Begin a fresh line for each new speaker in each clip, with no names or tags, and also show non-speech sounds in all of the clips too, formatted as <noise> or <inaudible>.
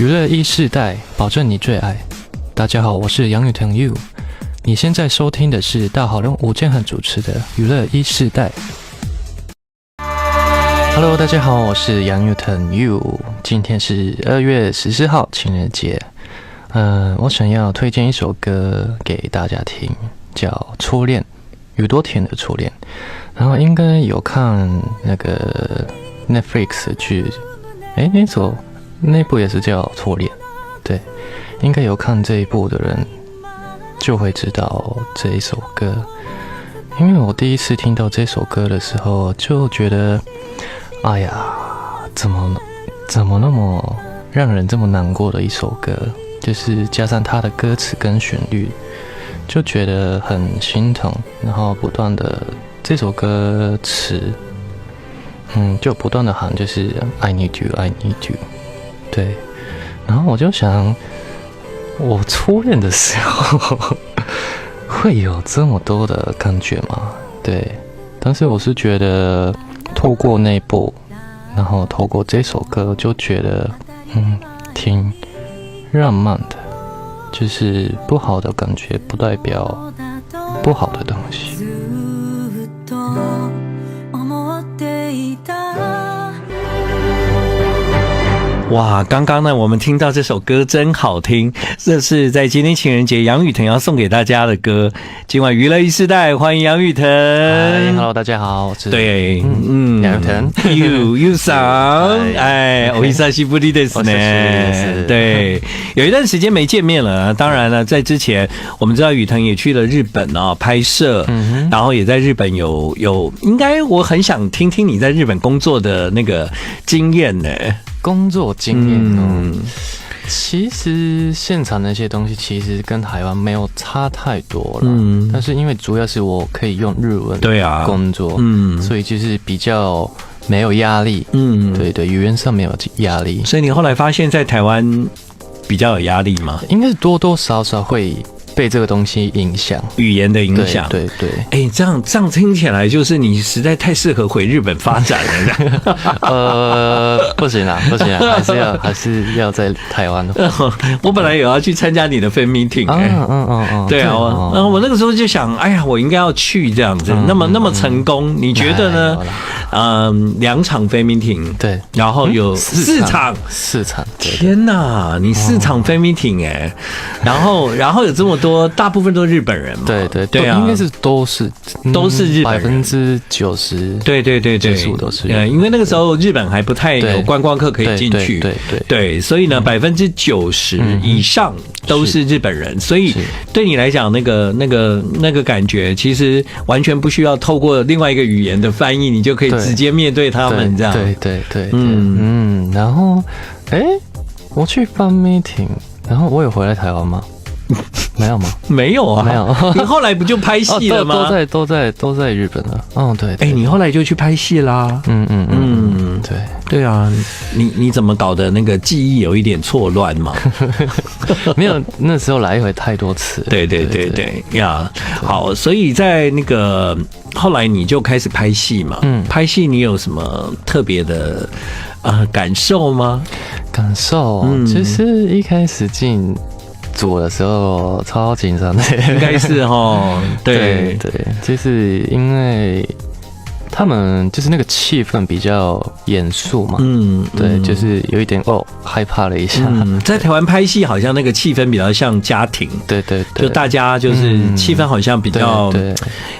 娱乐一世代，保证你最爱。大家好，我是杨雨腾 You。你现在收听的是大好人吴建恒主持的《娱乐一世代》。Hello，大家好，我是杨雨腾 You。今天是二月十四号，情人节。嗯，我想要推荐一首歌给大家听，叫《初恋》，宇多田的《初恋》。然后应该有看那个 Netflix 剧，哎，那首那部也是叫《初恋》，对，应该有看这一部的人就会知道这一首歌。因为我第一次听到这首歌的时候，就觉得，哎呀，怎么怎么那么让人这么难过的一首歌？就是加上它的歌词跟旋律，就觉得很心疼，然后不断的。这首歌词，嗯，就不断的喊，就是 I need you, I need you，对。然后我就想，我初恋的时候会有这么多的感觉吗？对。但是我是觉得，透过那部，然后透过这首歌，就觉得，嗯，挺浪漫的。就是不好的感觉，不代表不好的东西。
哇，刚刚呢，我们听到这首歌真好听，这是在今天情人节杨雨腾要送给大家的歌。今晚娱乐一时代，欢迎杨雨腾。
Hello，大家好。
我是对，嗯，
杨雨腾
，You You <laughs> Song，哎，我伊萨西布利的斯呢？对，有一段时间没见面了。当然了，在之前我们知道雨腾也去了日本啊拍摄，然后也在日本有有，应该我很想听听你在日本工作的那个经验呢。
工作经验，嗯，其实现场那些东西其实跟台湾没有差太多了，嗯，但是因为主要是我可以用日文，
对啊，
工作，嗯，所以就是比较没有压力，嗯，对对，语言上没有压力，
所以你后来发现，在台湾比较有压力吗？
应该是多多少少会。被这个东西影响，
语言的影响，
对对。
哎，这样这样听起来就是你实在太适合回日本发展了。<laughs>
呃，不行啊，不行啊，<laughs> 还是要还是要在台湾。的。<laughs>
我本来有要去参加你的 fan meeting，嗯嗯嗯嗯，对啊，我我那个时候就想，哎呀，我应该要去这样子，那么那么成功，你觉得呢？嗯，两场 fan meeting，
对，
然后有四场，
四场，
天哪，你四场 fan meeting 哎，然后然后有这么。多大部分都是日本人嘛？
对对对啊，应该是都是
都是日本
百分之九十，
对对对对，
都是。
呃，因为那个时候日本还不太有观光客可以进去，
对对
对，所以呢，百分之九十以上都是日本人，所以对你来讲，那个那个那个感觉，其实完全不需要透过另外一个语言的翻译，你就可以直接面对他们这样。
对对对，嗯。嗯，然后哎，我去办 meeting，然后我有回来台湾吗？<laughs> 没有吗？
没有啊，
没有。<laughs>
你后来不就拍戏了吗？
都在都在都在日本了。嗯，对。
哎，你后来就去拍戏啦。嗯嗯
嗯，对
对啊。你你怎么搞的？那个记忆有一点错乱嘛？<laughs>
没有，那时候来回太多次。
对对对对呀。好，所以在那个后来你就开始拍戏嘛。嗯，拍戏你有什么特别的呃感受吗？
感受，其实一开始进。组的时候超紧张的，
应该是 <laughs> 哈，对
对，就是因为。他们就是那个气氛比较严肃嘛，嗯，对，就是有一点哦害怕了一下。
在台湾拍戏，好像那个气氛比较像家庭，
对对，
就大家就是气氛好像比较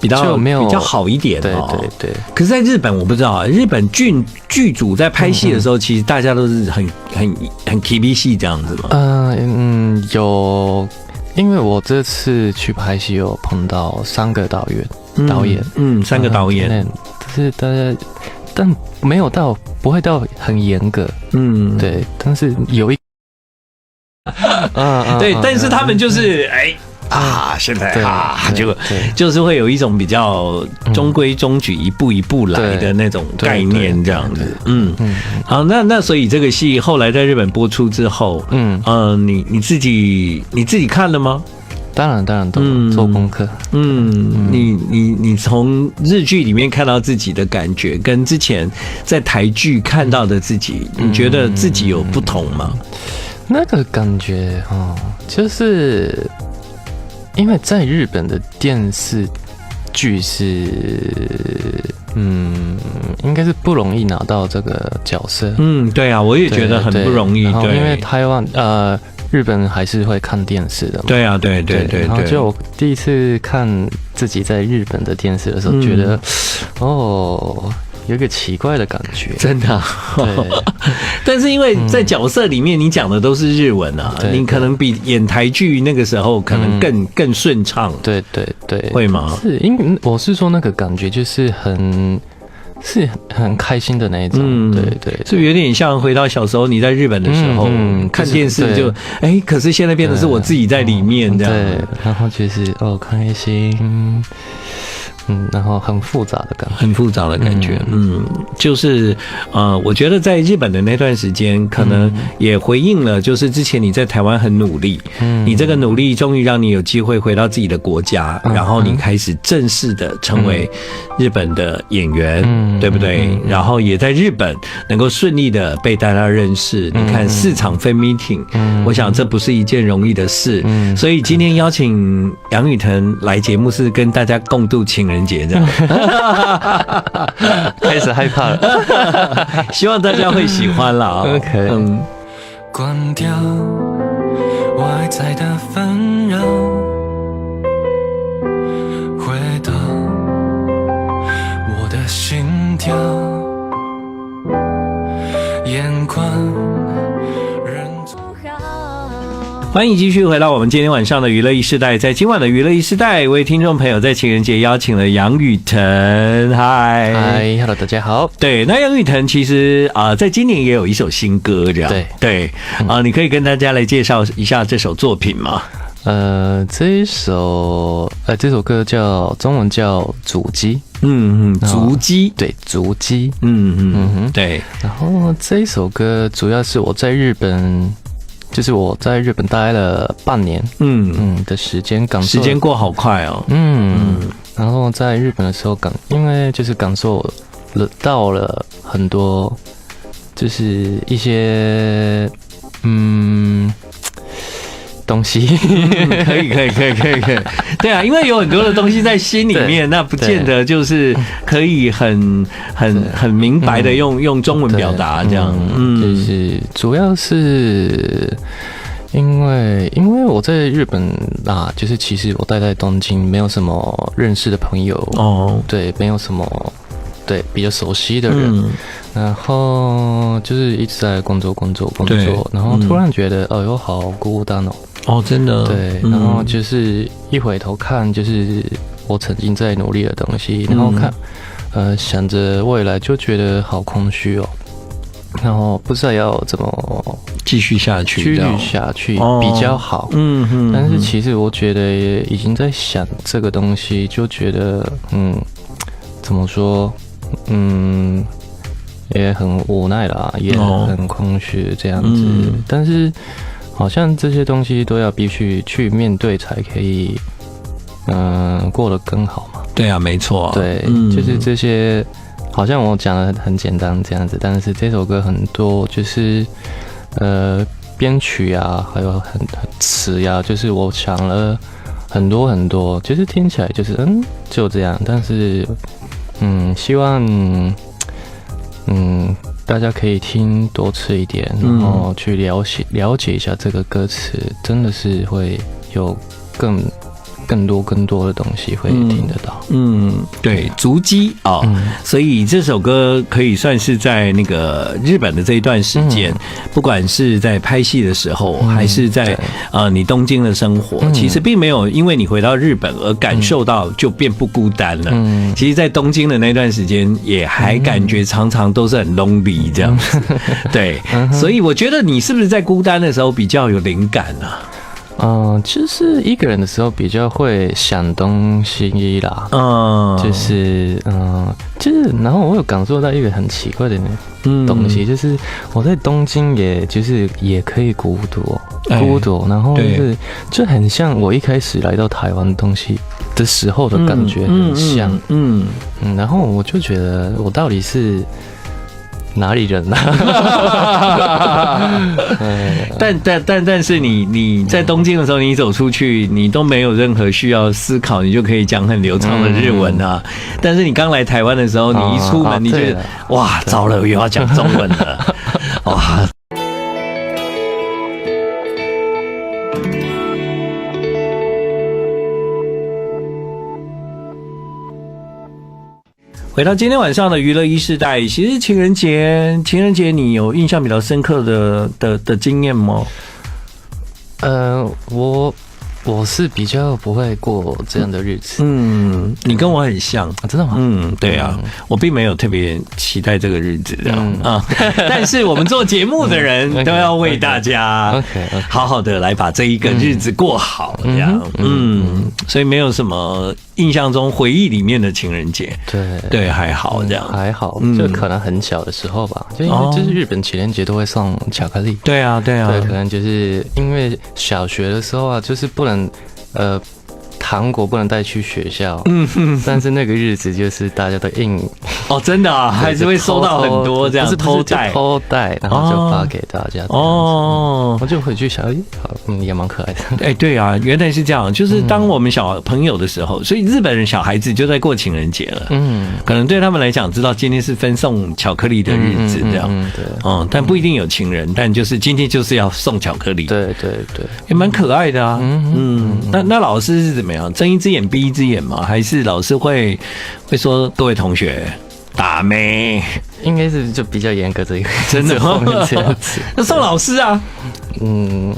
比较没有比较好一点，
对对对。
可是，在日本我不知道啊，日本剧剧组在拍戏的时候，其实大家都是很很很 K B 戏这样子嘛。
嗯嗯，有，因为我这次去拍戏有碰到三个导演，导演，
嗯，三个导演。
是大家，但没有到不会到很严格，嗯，对，但是有一，
啊，对，但是他们就是哎啊，现在啊，就就是会有一种比较中规中矩、一步一步来的那种概念，这样子，嗯。嗯，好，那那所以这个戏后来在日本播出之后，嗯。嗯，你你自己你自己看了吗？
当然，当然都做功课。
嗯，你你你从日剧里面看到自己的感觉，跟之前在台剧看到的自己，你觉得自己有不同吗？
那个感觉哦，就是因为在日本的电视剧是，嗯，应该是不容易拿到这个角色。
嗯，对啊，我也觉得很不容易。对，
因为台湾呃，日本还是会看电视的。
对啊，对对对。
然后就我第一次看自己在日本的电视的时候，觉得哦。有个奇怪的感觉，
真的。<laughs> 但是因为在角色里面，你讲的都是日文啊，你可能比演台剧那个时候可能更更顺畅。
对对对，
会吗？
是，因为我是说那个感觉就是很是很开心的那一种。对对，
是有点像回到小时候你在日本的时候看电视，就哎，可是现在变得是我自己在里面这样。
对，然后就是哦，开心。嗯，然后很复杂的感觉，
很复杂的感觉。嗯，就是呃，我觉得在日本的那段时间，可能也回应了，就是之前你在台湾很努力，嗯，你这个努力终于让你有机会回到自己的国家，然后你开始正式的成为日本的演员，嗯对不对？然后也在日本能够顺利的被大家认识。你看四场分 meeting，嗯我想这不是一件容易的事。嗯所以今天邀请杨雨腾来节目，是跟大家共度情人。人节这样，<laughs>
开始害怕了。<laughs>
希望大家会喜欢了啊。
OK，嗯。关掉外在的纷扰，
欢迎继续回到我们今天晚上的娱乐一时代，在今晚的娱乐一时代，为听众朋友在情人节邀请了杨雨腾，嗨。
嗨，Hello，大家好。
对，那杨雨腾其实啊，在今年也有一首新歌，这样。
对。
对。啊，你可以跟大家来介绍一下这首作品吗？
呃，这一首呃，这首歌叫中文叫《足迹》，
嗯嗯，足迹，
对，足迹，
嗯嗯嗯，对。
然后这一首歌主要是我在日本。就是我在日本待了半年，嗯嗯的时间，感
时间过好快哦，
嗯，然后在日本的时候感，因为就是感受了到了很多，就是一些，嗯。东西。
可以可以可以可以可以，<laughs> 对啊，因为有很多的东西在心里面，那不见得就是可以很很很明白的用用中文表达这样。
嗯，就是主要是因为因为我在日本啊，就是其实我待在东京，没有什么认识的朋友哦，对，没有什么对比较熟悉的人，然后就是一直在工作工作工作，然后突然觉得哦哟，好孤单哦。
哦，真的，
对，然后就是一回头看，就是我曾经在努力的东西，然后看，呃，想着未来，就觉得好空虚哦，然后不知道要怎么
继续下去，
继续下去比较好，嗯嗯，但是其实我觉得已经在想这个东西，就觉得，嗯，怎么说，嗯，也很无奈啦，也很空虚这样子，但是。好像这些东西都要必须去面对才可以，嗯，过得更好嘛。
对啊，没错。
对，就是这些，好像我讲的很简单这样子，但是这首歌很多就是，呃，编曲啊，还有很词呀，就是我想了很多很多，其实听起来就是嗯，就这样。但是，嗯，希望，嗯。大家可以听多次一点，然后去了解了解一下这个歌词，真的是会有更。更多更多的东西会听得到，
嗯，对，足迹啊，所以这首歌可以算是在那个日本的这一段时间，不管是在拍戏的时候，还是在呃你东京的生活，其实并没有因为你回到日本而感受到就变不孤单了。嗯，其实，在东京的那段时间，也还感觉常常都是很 lonely 这样子。<laughs> 对，所以我觉得你是不是在孤单的时候比较有灵感呢？
嗯，就是一个人的时候比较会想东西啦。嗯，就是嗯，就是，然后我有感受到一个很奇怪的东西，就是我在东京，也就是也可以孤独，孤独，然后就是就很像我一开始来到台湾东西的时候的感觉，很像。嗯嗯，然后我就觉得我到底是。哪里人啊？<laughs>
但但但但是你你在东京的时候，你走出去，你都没有任何需要思考，你就可以讲很流畅的日文啊。但是你刚来台湾的时候，你一出门，你觉得哇，糟了，又要讲中文了，<laughs> 哇！回到今天晚上的娱乐一时代，其实情人节，情人节你有印象比较深刻的的的经验吗？
呃，我。我是比较不会过这样的日子。
嗯，你跟我很像，
真的吗？
嗯，对啊，我并没有特别期待这个日子的啊。<laughs> 但是我们做节目的人 <laughs> 都要为大家好好的来把这一个日子过好，这样。嗯，所以没有什么印象中回忆里面的情人节。
对
对，还好这样，
还好。就可能很小的时候吧，就因为就是日本情人节都会送巧克力。
对啊，对啊。
对，可能就是因为小学的时候啊，就是不能。呃，糖果不能带去学校，嗯，但是那个日子就是大家都硬。
哦，真的啊，<laughs> 还是会收到很多这样，
是偷带。偷带，然后就发给大家哦，我就回去想，哎，好，嗯，也蛮可爱的，
哎，对啊，原来是这样，就是当我们小朋友的时候，所以日本人小孩子就在过情人节了，嗯，可能对他们来讲，知道今天是分送巧克力的日子，这样，对，嗯，但不一定有情人，但就是今天就是要送巧克力，
对对对，
也蛮可爱的啊，嗯，那。那老师是怎么样？睁一只眼闭一只眼吗？还是老师会会说各位同学打没？
应该是就比较严格的一个，
真的 <laughs> 这样子。<laughs> 那宋老师啊，嗯，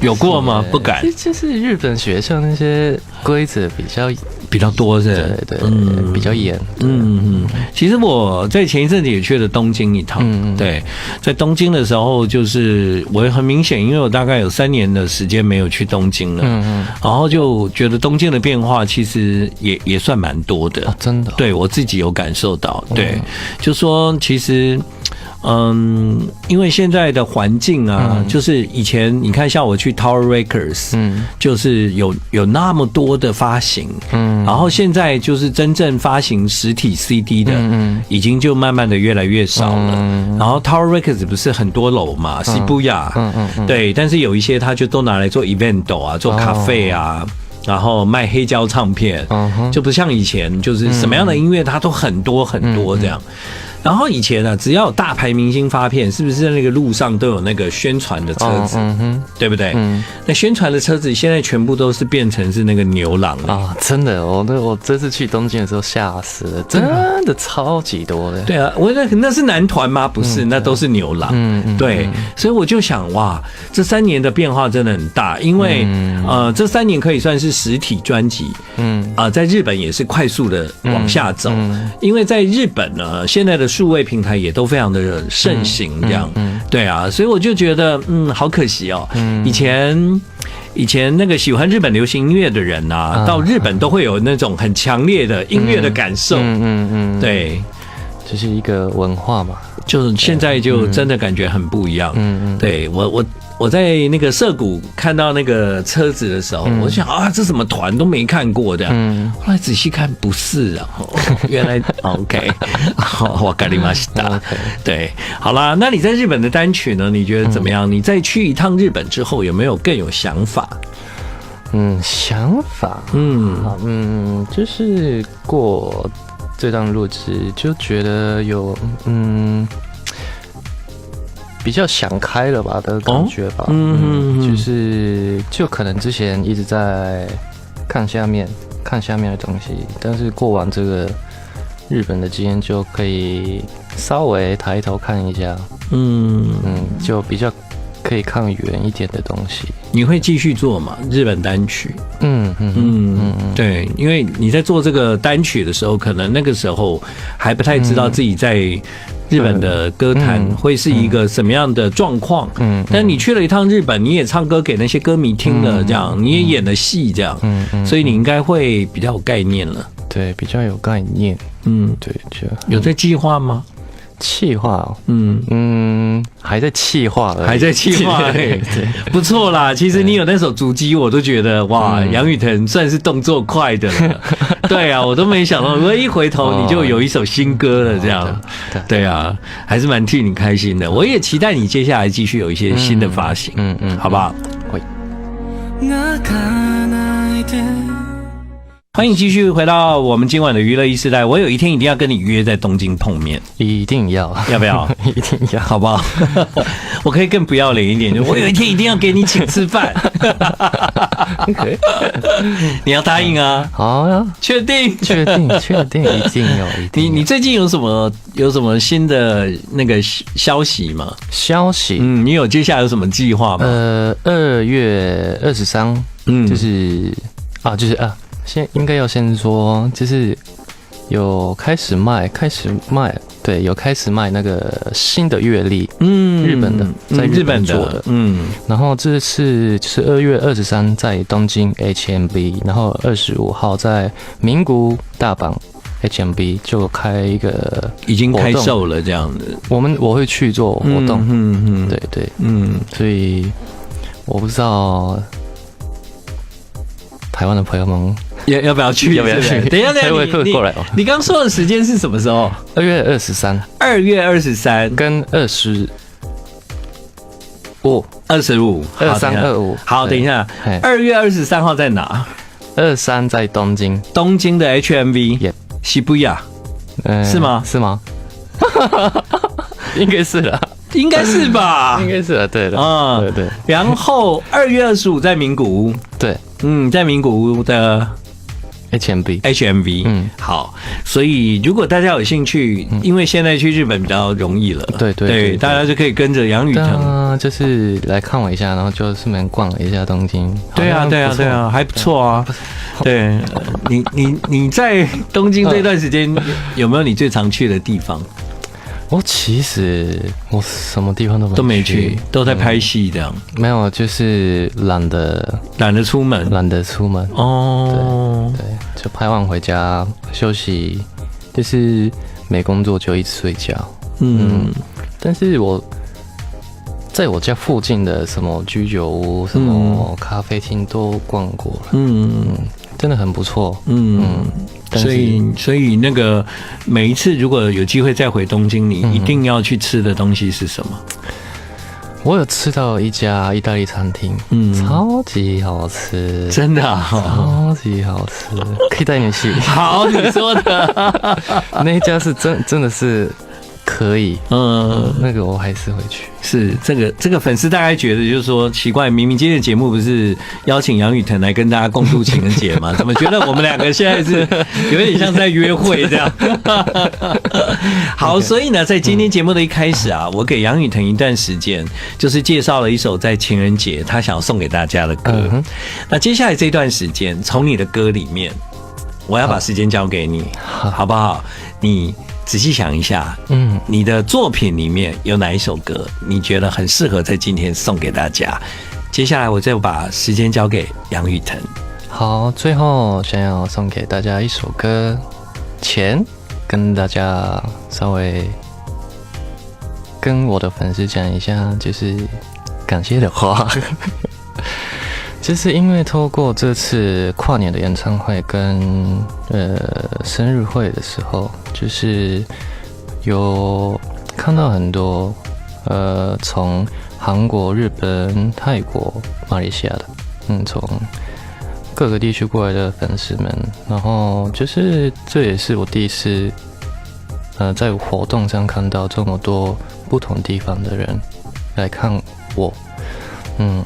有过吗？不敢。
就是日本学校那些规则比较。
比较多是，
对对，嗯，比较严，嗯
嗯。其实我在前一阵子也去了东京一趟，嗯对，在东京的时候，就是我很明显，因为我大概有三年的时间没有去东京了，嗯嗯，然后就觉得东京的变化其实也也算蛮多的，
真的，
对我自己有感受到，对，就说其实。嗯，因为现在的环境啊，就是以前你看，像我去 Tower Records，嗯，就是有有那么多的发行，嗯，然后现在就是真正发行实体 CD 的，嗯，已经就慢慢的越来越少了。然后 Tower Records 不是很多楼嘛，西布亚，嗯嗯，对，但是有一些他就都拿来做 event 啊，做咖啡啊，然后卖黑胶唱片，就不像以前，就是什么样的音乐它都很多很多这样。然后以前呢，只要有大牌明星发片，是不是在那个路上都有那个宣传的车子，对不对？嗯那宣传的车子现在全部都是变成是那个牛郎啊！
真的，我那我这次去东京的时候吓死了，真的超级多的。<laughs>
对啊，我那那是男团吗？不是，那都是牛郎。嗯嗯，对，所以我就想，哇，这三年的变化真的很大，因为呃，这三年可以算是实体专辑，嗯啊，在日本也是快速的往下走，因为在日本呢，现在的。数位平台也都非常的盛行，这样，对啊，所以我就觉得，嗯，好可惜哦。以前，以前那个喜欢日本流行音乐的人呐，到日本都会有那种很强烈的音乐的感受，嗯嗯，对，
这是一个文化嘛，
就是现在就真的感觉很不一样，嗯嗯，对我我。我在那个涩谷看到那个车子的时候，我想啊，这什么团都没看过的。嗯，后来仔细看，不是啊，<laughs> 原来 OK，<laughs> 我咖喱玛西达。对，好啦，那你在日本的单曲呢？你觉得怎么样？你再去一趟日本之后，有没有更有想法？
嗯，想法，嗯嗯，就是过这段路子，就觉得有嗯。比较想开了吧的感觉吧，嗯，就是就可能之前一直在看下面看下面的东西，但是过完这个日本的经验就可以稍微抬头看一下，嗯嗯，就比较可以看远一点的东西。
你会继续做吗？日本单曲？嗯嗯嗯嗯，对，因为你在做这个单曲的时候，可能那个时候还不太知道自己在。日本的歌坛会是一个什么样的状况？嗯，但你去了一趟日本，你也唱歌给那些歌迷听了，这样你也演了戏，这样，嗯嗯，所以你应该会比较有概念了。
对，比较有概念。嗯，对，就
有这计划吗？
气化，嗯嗯，还在气化，
还在气化，<laughs> 对，不错啦。其实你有那首主机，我都觉得哇，杨雨腾算是动作快的了。<laughs> 对啊，我都没想到，我一回头你就有一首新歌了，这样。对啊，还是蛮替你开心的。我也期待你接下来继续有一些新的发行，嗯嗯，好不好？会。欢迎继续回到我们今晚的娱乐一时代。我有一天一定要跟你约在东京碰面，
一定要，
要不要？<laughs>
一定要，
好不好？<laughs> 我可以更不要脸一点，就我有一天一定要给你请吃饭。<laughs> 你要答应啊！
好呀，
确定，
确定，确定，一定有。
你你最近有什么有什么新的那个消息吗？
消息，
嗯，你有接下来有什么计划吗？
呃，二月二十三，嗯，就是啊，就是啊。先应该要先说，就是有开始卖，开始卖，对，有开始卖那个新的月历，嗯，日本的，在日本做的，嗯，然后这次是二月二十三在东京 HMB，然后二十五号在名古屋大阪 HMB 就开一个
已经开售了这样子，
我们我会去做活动，嗯嗯，对对，嗯，所以我不知道台湾的朋友们。
要要不要去？
要不要去？
等一下，等一
下，<laughs> 你过来哦。
你刚说的时间是什么时候？
二月二十三。
二月二十三
跟二十
五，二十五，
二三二五。
好，等一下。二月二十三号在哪？
二三在东京，
东京的 HMV，西布亚，是吗？
是吗？<laughs> 应该是的，
应该是吧？<laughs>
应该是的，对的。啊，对对。
然后二月二十五在名古屋，
对，
嗯，在名古屋的。
HMV
HMV，嗯，好，所以如果大家有兴趣，因为现在去日本比较容易了，
对对对，
大家就可以跟着杨宇腾，
就是来看我一下，然后就顺便逛了一下东京。
对啊对啊对啊，还不错啊。对。你你你在东京这段时间 <laughs> 有没有你最常去的地方？
我其实我什么地方都
都没去，都在拍戏这样。
没有，就是懒得
懒得出门，
懒得出门。哦，对对，就拍完回家休息，就是没工作就一直睡觉。嗯，但是我在我家附近的什么居酒屋、什么咖啡厅都逛过了。嗯嗯，真的很不错。嗯嗯。
所以，所以那个每一次如果有机会再回东京，你一定要去吃的东西是什么？
我有吃到一家意大利餐厅，嗯，超级好吃，
真的，
超级好吃，可以带你去。<laughs>
好，你说的 <laughs>
那一家是真，真的是。可以，嗯，那个我还是会去。
是这个这个粉丝大概觉得就是说奇怪，明明今天的节目不是邀请杨雨腾来跟大家共度情人节吗？<laughs> 怎么觉得我们两个现在是有点像在约会这样？<laughs> 好，所以呢，在今天节目的一开始啊，我给杨雨腾一段时间，就是介绍了一首在情人节他想要送给大家的歌。那接下来这段时间，从你的歌里面，我要把时间交给你，好不好？你。仔细想一下，嗯，你的作品里面有哪一首歌你觉得很适合在今天送给大家？接下来我再把时间交给杨雨腾。
好，最后想要送给大家一首歌，钱，跟大家稍微跟我的粉丝讲一下，就是感谢的话。就是因为透过这次跨年的演唱会跟呃生日会的时候，就是有看到很多呃从韩国、日本、泰国、马来西亚的，嗯，从各个地区过来的粉丝们，然后就是这也是我第一次呃在活动上看到这么多不同地方的人来看我，嗯。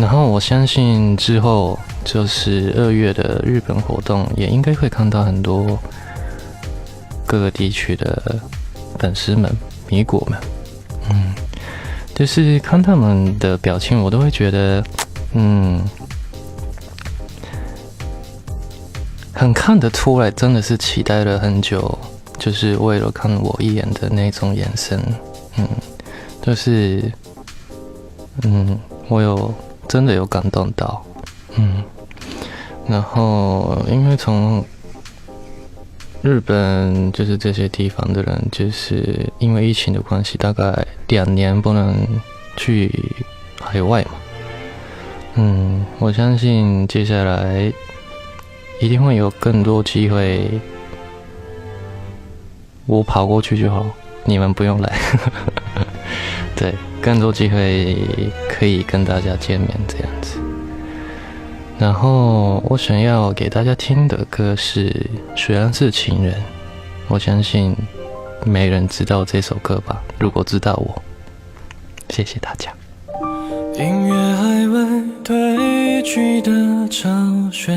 然后我相信之后就是二月的日本活动，也应该会看到很多各个地区的粉丝们、米果们，嗯，就是看他们的表情，我都会觉得，嗯，很看得出来，真的是期待了很久，就是为了看我一眼的那种眼神，嗯，就是，嗯，我有。真的有感动到，嗯，然后因为从日本就是这些地方的人，就是因为疫情的关系，大概两年不能去海外嘛。嗯，我相信接下来一定会有更多机会，我跑过去就好，你们不用来。<laughs> 对，更多机会可以跟大家见面这样子。然后我想要给大家听的歌是《虽然是情人》，我相信没人知道这首歌吧？如果知道我，谢谢大家。
音乐还未褪去的潮水。